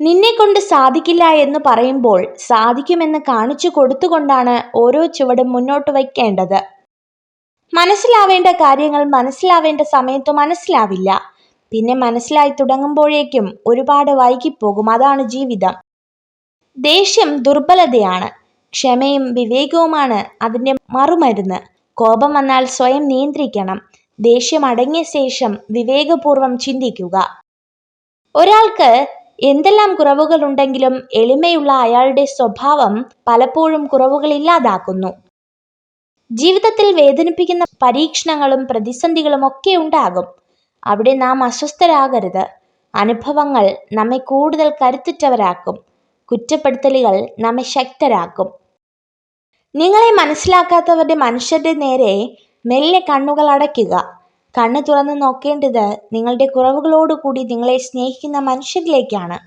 നിന്നെ കൊണ്ട് സാധിക്കില്ല എന്ന് പറയുമ്പോൾ സാധിക്കുമെന്ന് കാണിച്ചു കൊടുത്തുകൊണ്ടാണ് ഓരോ ചുവടും മുന്നോട്ട് വയ്ക്കേണ്ടത്. മനസ്സിലാവേണ്ട കാര്യങ്ങൾ മനസ്സിലാവേണ്ട സമയത്ത് മനസ്സിലാവില്ല. പിന്നെ മനസ്സിലായി തുടങ്ങുമ്പോഴേക്കും ഒരുപാട് വൈകിപ്പോകും. അതാണ് ജീവിതം. ദേഷ്യം ദുർബലതയാണ്. ക്ഷമയും വിവേകവുമാണ് അതിന്റെ മറുമരുന്ന്. കോപം വന്നാൽ സ്വയം നിയന്ത്രിക്കണം. ദേഷ്യം അടങ്ങിയ ശേഷം വിവേകപൂർവം ചിന്തിക്കുക. ഒരാൾക്ക് എന്തെല്ലാം കുറവുകളുണ്ടെങ്കിലും എളിമയുള്ള അയാളുടെ സ്വഭാവം പലപ്പോഴും കുറവുകൾ ഇല്ലാതാക്കുന്നു ജീവിതത്തിൽ വേദനിപ്പിക്കുന്ന പരീക്ഷണങ്ങളും പ്രതിസന്ധികളും ഒക്കെ ഉണ്ടാകും. അവിടെ നാം അസ്വസ്ഥരാകരുത്. അനുഭവങ്ങൾ നമ്മെ കൂടുതൽ കരുത്തുറ്റവരാക്കും. കുറ്റപ്പെടുത്തലുകൾ നമ്മെ ശക്തരാക്കും. നിങ്ങളെ മനസ്സിലാക്കാത്തവരുടെ മനുഷ്യരുടെ നേരെ മെല്ലെ കണ്ണുകൾ അടയ്ക്കുക. കണ്ണു തുറന്ന് നോക്കേണ്ടത് നിങ്ങളുടെ കുറവുകളോടുകൂടി നിങ്ങളെ സ്നേഹിക്കുന്ന മനുഷ്യരിലേക്കാണ്.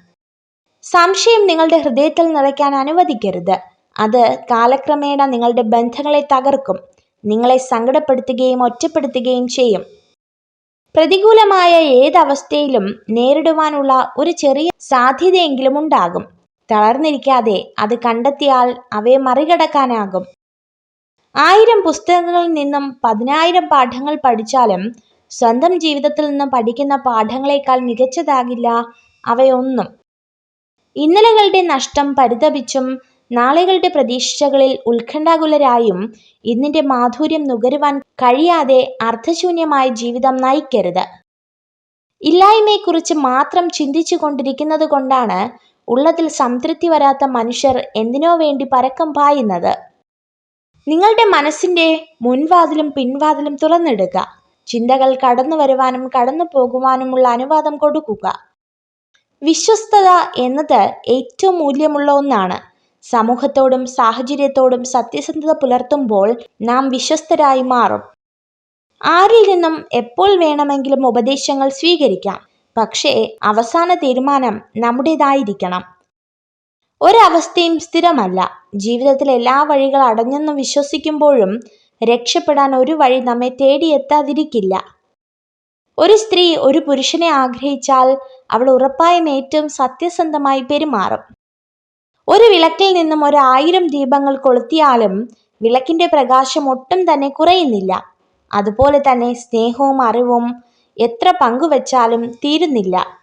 സംശയം നിങ്ങളുടെ ഹൃദയത്തിൽ നിറയ്ക്കാൻ അനുവദിക്കരുത്. അത് കാലക്രമേണ നിങ്ങളുടെ ബന്ധങ്ങളെ തകർക്കും. നിങ്ങളെ സങ്കടപ്പെടുത്തുകയും ഒറ്റപ്പെടുത്തുകയും ചെയ്യും. പ്രതികൂലമായ ഏതവസ്ഥയിലും നേരിടുവാനുള്ള ഒരു ചെറിയ സാധ്യതയെങ്കിലും ഉണ്ടാകും. തളർന്നിരിക്കാതെ അത് കണ്ടെത്തിയാൽ അവയെ മറികടക്കാനാകും. ആയിരം പുസ്തകങ്ങളിൽ നിന്നും പതിനായിരം പാഠങ്ങൾ പഠിച്ചാലും സ്വന്തം ജീവിതത്തിൽ നിന്നും പഠിക്കുന്ന പാഠങ്ങളെക്കാൾ മികച്ചതാകില്ല അവയൊന്നും. ഇന്നലകളുടെ നഷ്ടം പരിതപിച്ചും നാളുകളുടെ പ്രതീക്ഷകളിൽ ഉത്കണ്ഠാകുലരായും ഇന്നിന്റെ മാധുര്യം നുകരുവാൻ കഴിയാതെ അർത്ഥശൂന്യമായ ജീവിതം നയിക്കരുത്. ഇല്ലായ്മയെക്കുറിച്ച് മാത്രം ചിന്തിച്ചു കൊണ്ടിരിക്കുന്നത് കൊണ്ടാണ് ഉള്ളതിൽ സംതൃപ്തി വരാത്ത മനുഷ്യർ എന്തിനോ വേണ്ടി പരക്കം പായുന്നത്. നിങ്ങളുടെ മനസ്സിന്റെ മുൻവാതിലും പിൻവാതിലും തുറന്നിടുക ചിന്തകൾ കടന്നു വരുവാനും കടന്നു പോകുവാനുമുള്ള അനുവാദം കൊടുക്കുക. വിശ്വസ്തത എന്നത് ഏറ്റവും മൂല്യമുള്ള ഒന്നാണ്. സമൂഹത്തോടും സാഹചര്യത്തോടും സത്യസന്ധത പുലർത്തുമ്പോൾ നാം വിശ്വസ്തരായി മാറും. ആരിൽ നിന്നും എപ്പോൾ വേണമെങ്കിലും ഉപദേശങ്ങൾ സ്വീകരിക്കാം. പക്ഷേ അവസാന തീരുമാനം നമ്മുടേതായിരിക്കണം. ഒരവസ്ഥയും സ്ഥിരമല്ല. ജീവിതത്തിൽ എല്ലാ വഴികൾ അടഞ്ഞെന്ന് വിശ്വസിക്കുമ്പോഴും രക്ഷപ്പെടാൻ ഒരു വഴി നമ്മെ തേടിയെത്താതിരിക്കില്ല. ഒരു സ്ത്രീ ഒരു പുരുഷനെ ആഗ്രഹിച്ചാൽ അവൾ ഉറപ്പായും ഏറ്റവും സത്യസന്ധമായി പെരുമാറും. ഒരു വിളക്കിൽ നിന്നും ഒരു ആയിരം ദീപങ്ങൾ കൊളുത്തിയാലും വിളക്കിന്റെ പ്രകാശം ഒട്ടും തന്നെ കുറയുന്നില്ല. അതുപോലെ തന്നെ സ്നേഹവും അറിവും എത്ര പങ്കുവച്ചാലും തീരുന്നില്ല.